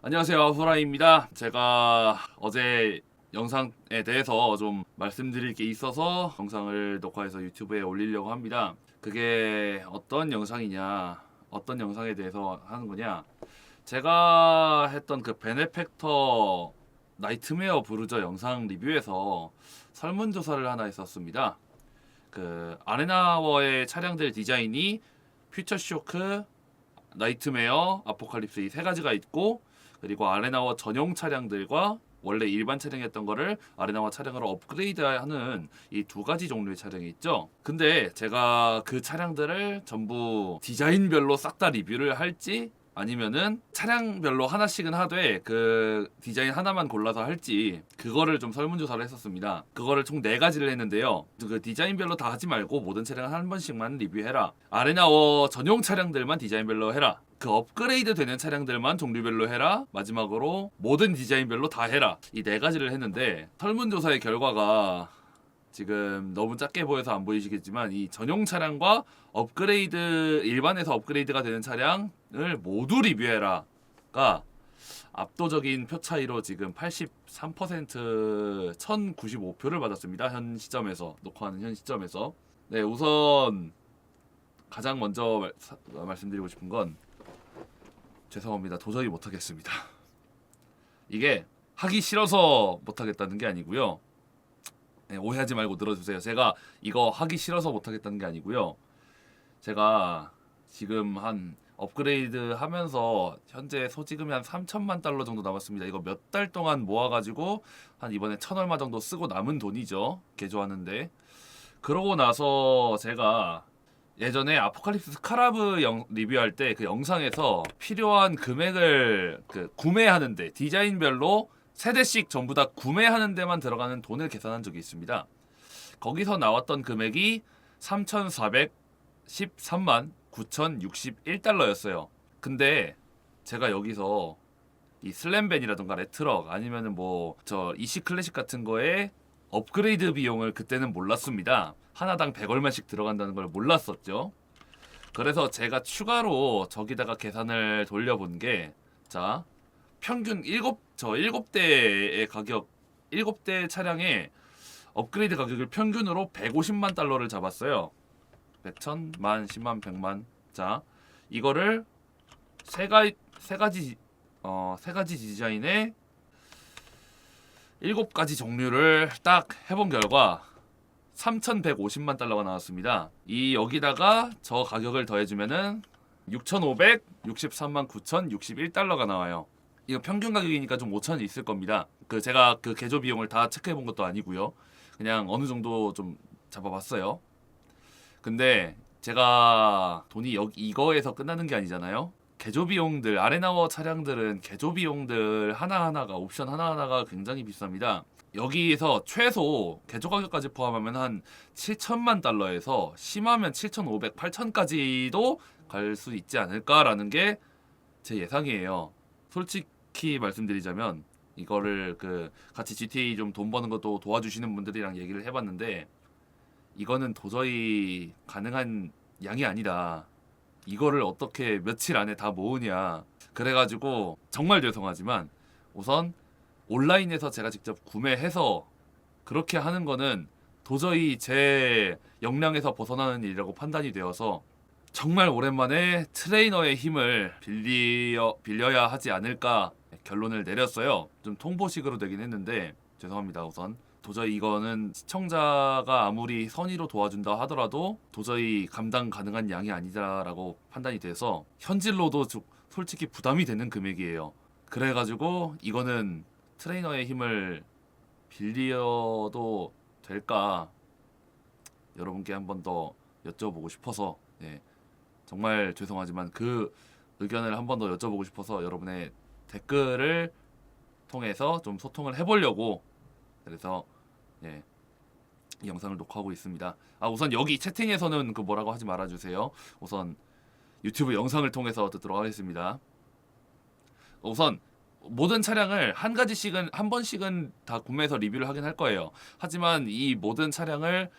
안녕하세요 후라이입니다. 제가 어제 영상에 대해서 좀 말씀드릴 게 있어서 영상을 녹화해서 유튜브에 올리려고 합니다. 그게 어떤 영상이냐, 어떤 영상에 대해서 하는 거냐. 제가 했던 그 베네펙터 나이트메어 브루저 영상 리뷰에서 설문조사를 하나 했었습니다. 그 아레나워의 차량들 디자인이 퓨처쇼크, 나이트메어, 아포칼립스 이 세 가지가 있고 그리고 아레나워 전용 차량들과 원래 일반 차량이었던 거를 아레나워 차량으로 업그레이드하는 이 두 가지 종류의 차량이 있죠. 근데 제가 그 차량들을 전부 디자인별로 싹 다 리뷰를 할지 아니면은 차량별로 하나씩은 하되 그 디자인 하나만 골라서 할지 그거를 좀 설문조사를 했었습니다. 그거를 총 네 가지를 했는데요. 그 디자인별로 다 하지 말고 모든 차량 한 번씩만 리뷰해라. 아레나워 전용 차량들만 디자인별로 해라. 그 업그레이드 되는 차량들만 종류별로 해라. 마지막으로 모든 디자인별로 다 해라. 이 네 가지를 했는데 설문조사의 결과가 지금 너무 작게 보여서 안 보이시겠지만 이 전용 차량과 업그레이드 일반에서 업그레이드가 되는 차량을 모두 리뷰해라가 압도적인 표 차이로 지금 83% 1095표를 받았습니다. 현 시점에서 녹화하는 현 시점에서 네 우선 가장 먼저 말, 사- 말씀드리고 싶은 건 죄송합니다. 도저히 못하겠습니다. 이게 하기 싫어서 못하겠다는 게 아니고요. 네, 오해하지 말고 들어주세요. 제가 이거 하기 싫어서 못하겠다는 게 아니고요. 제가 지금 한 업그레이드 하면서 현재 소지금이 한 3천만 달러 정도 남았습니다. 이거 몇 달 동안 모아가지고 한 이번에 천 얼마 정도 쓰고 남은 돈이죠. 개조하는데. 그러고 나서 제가 예전에 아포칼립스 스카라브 영, 리뷰할 때 그 영상에서 필요한 금액을 그 구매하는데 디자인별로 세대씩 전부 다 구매하는 데만 들어가는 돈을 계산한 적이 있습니다. 거기서 나왔던 금액이 3,413만 9,061달러였어요. 근데 제가 여기서 이 슬램벤이라던가 레트럭 아니면은 뭐 저 이시 클래식 같은 거에 업그레이드 비용을 그때는 몰랐습니다. 하나당 100 얼마씩 들어간다는 걸 몰랐었죠. 그래서 제가 추가로 저기다가 계산을 돌려본 게 자, 평균 7, 저 7대의 가격, 7대 차량의 업그레이드 가격을 평균으로 150만 달러를 잡았어요. 100천, 만, 10만, 100만. 자, 이거를 세 가지, 세 가지, 어, 세 가지 디자인의 일곱 가지 종류를 딱 해본 결과 3,150만 달러가 나왔습니다. 이 여기다가 저 가격을 더해주면은 6,563만 9,061달러가 나와요. 이거 평균 가격이니까 좀 5천 있을 겁니다. 그 제가 그 개조 비용을 다 체크해 본 것도 아니고요. 그냥 어느 정도 좀 잡아봤어요. 근데 제가 돈이 여기 이거에서 끝나는 게 아니잖아요. 개조 비용들 아레나워 차량들은 개조 비용들 하나하나가 옵션 하나하나가 굉장히 비쌉니다. 여기에서 최소 개조 가격까지 포함하면 한 7천만 달러에서 심하면 7,500, 8천까지도 갈 수 있지 않을까라는 게 제 예상이에요. 솔직히 말씀드리자면 이거를 그 같이 GTA 좀 돈 버는 것도 도와주시는 분들이랑 얘기를 해봤는데 이거는 도저히 가능한 양이 아니다. 이거를 어떻게 며칠 안에 다 모으냐. 그래가지고 정말 죄송하지만 우선 온라인에서 제가 직접 구매해서 그렇게 하는 거는 도저히 제 역량에서 벗어나는 일이라고 판단이 되어서 정말 오랜만에 트레이너의 힘을 빌려, 빌려야 하지 않을까 결론을 내렸어요. 좀 통보식으로 되긴 했는데 죄송합니다 우선. 도저히 이거는 시청자가 아무리 선의로 도와준다 하더라도 도저히 감당 가능한 양이 아니다라고 판단이 돼서 현질로도 조- 솔직히 부담이 되는 금액이에요. 그래가지고 이거는 트레이너의 힘을 빌려도 될까 여러분께 한 번 더 여쭤보고 싶어서 네, 정말 죄송하지만 그 의견을 한 번 더 여쭤보고 싶어서 여러분의 댓글을 통해서 좀 소통을 해보려고 그래서 예, 이 영상을 녹화하고 있습니다. 아 우선 여기 채팅에서는 그 뭐라고 하지 말아주세요. 우선 유튜브 영상을 통해서 듣도록 하겠습니다. 우선 모든 차량을 한 가지씩은 한 번씩은 다 구매해서 리뷰를 하긴 할 거예요. 하지만 이 모든 차량을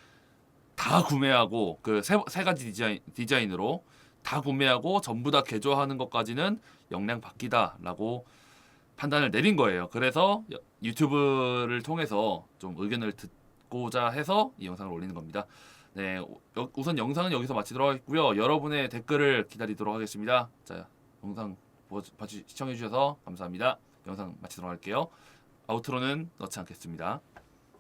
다 구매하고 그세 가지 디자인 디자인으로 다 구매하고 전부 다 개조하는 것까지는 역량 바뀌다라고 판단을 내린 거예요. 그래서 여- 유튜브를 통해서 좀 의견을 듣고자 해서 이 영상을 올리는 겁니다. 네, 우- 우선 영상은 여기서 마치도록 하겠고요. 여러분의 댓글을 기다리도록 하겠습니다. 자, 영상 보- 봐주 시청해 주셔서 감사합니다. 영상 마치도록 할게요. 아우트로는 넣지 않겠습니다.